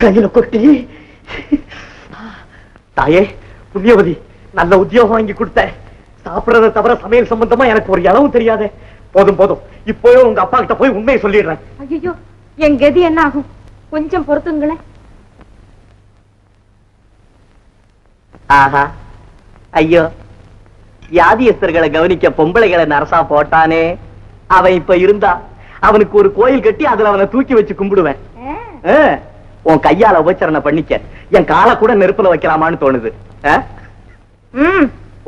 கையில கொட்டி. தாயே புண்ணியவதி நல்ல உத்தியோகம் வாங்கி கொடுத்த. சாப்பிடறத தவிர சமையல் சம்பந்தமா எனக்கு ஒரு இளவும் தெரியாதே. போதும் போதும். இப்போயே உங்க அப்பா கிட்ட போய் உண்மையை சொல்லிடுறேன். ஐயோ என் கதி என்ன ஆகும்? கொஞ்சம் பொறுத்துங்களேன். ஆஹா. ஐயோ. வியாதியஸ்தர்களை கவனிக்க பொம்பளைகளை நரசா போட்டானே. அவன் இப்ப இருந்தா அவனுக்கு ஒரு கோயில் கட்டி அதுல அவனை தூக்கி வச்சு கும்பிடுவேன். உன் கையால உபச்சரணை பண்ணிக்க. என் காலை கூட நெருப்புல வைக்கலாமான்னு தோணுது.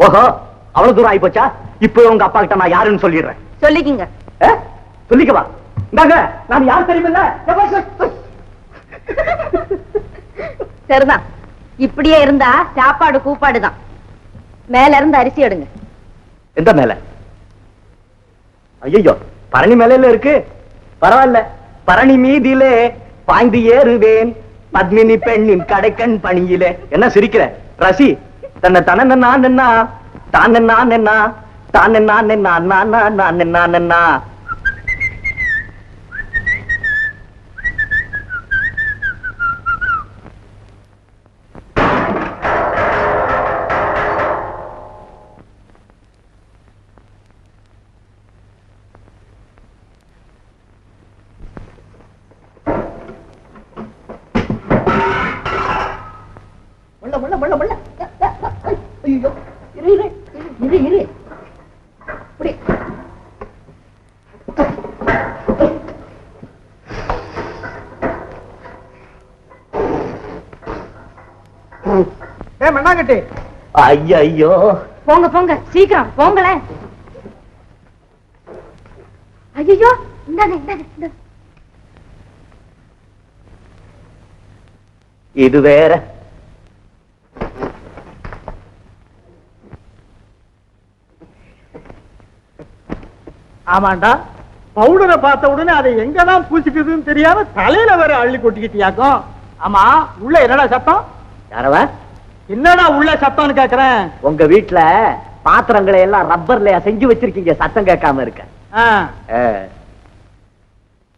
ஓஹோ அவ்வளவு தூரம் ஆயிப்போச்சா? இப்போ உங்க அப்பா கிட்ட நான் யாருன்னு சொல்லிடுறேன். சொல்லிக்கிங்க? சொல்லிக்கவா இந்தாங்க நான் யார் தெரியுமில்ல? சரிதான் இப்படியே இருந்தா சாப்பாடு கூப்பாடுதான். மேல இருந்து அரிசி எடுங்க. எந்த மேல? ஐயோ பரணி மேலையில இருக்கு. பரவாயில்ல. பரணி மீதிலே பாய்ந்து ஏறுவேன். பத்மினி பெண்ணின் கடைக்கண் பணியிலே. என்ன சிரிக்கிற? ரசி தன்னை தன நான் என்ன தான் நான் என்ன தான் நான் என்ன நான் நான் நான் முள்ள முள்ள முள்ள ஐயோ இரு இரு இரு இரு. இப்படி. ஏ மண்ணாங்கட்டி. ஐயோ போங்க போங்க. சீக்கிரம் போங்களேன் ஐயோ இந்தாங்க இந்தாங்க இந்தாங்க. இது வேற. ஆமாண்டா. பவுடரை பார்த்த உடனே அதை எங்கதான் பூசிக்குதுன்னு தெரியாம தலையில வேற அள்ளி கொட்டிக்கிட்டியாக்கும் ஆமா உள்ள என்னடா சத்தம்? யாரவ? என்னடா உள்ள சத்தம்னு கேக்குறேன்? உங்க வீட்டுல பாத்திரங்களை எல்லாம் ரப்பர்ல செஞ்சு வச்சிருக்கீங்க சத்தம் கேட்காம இருக்க.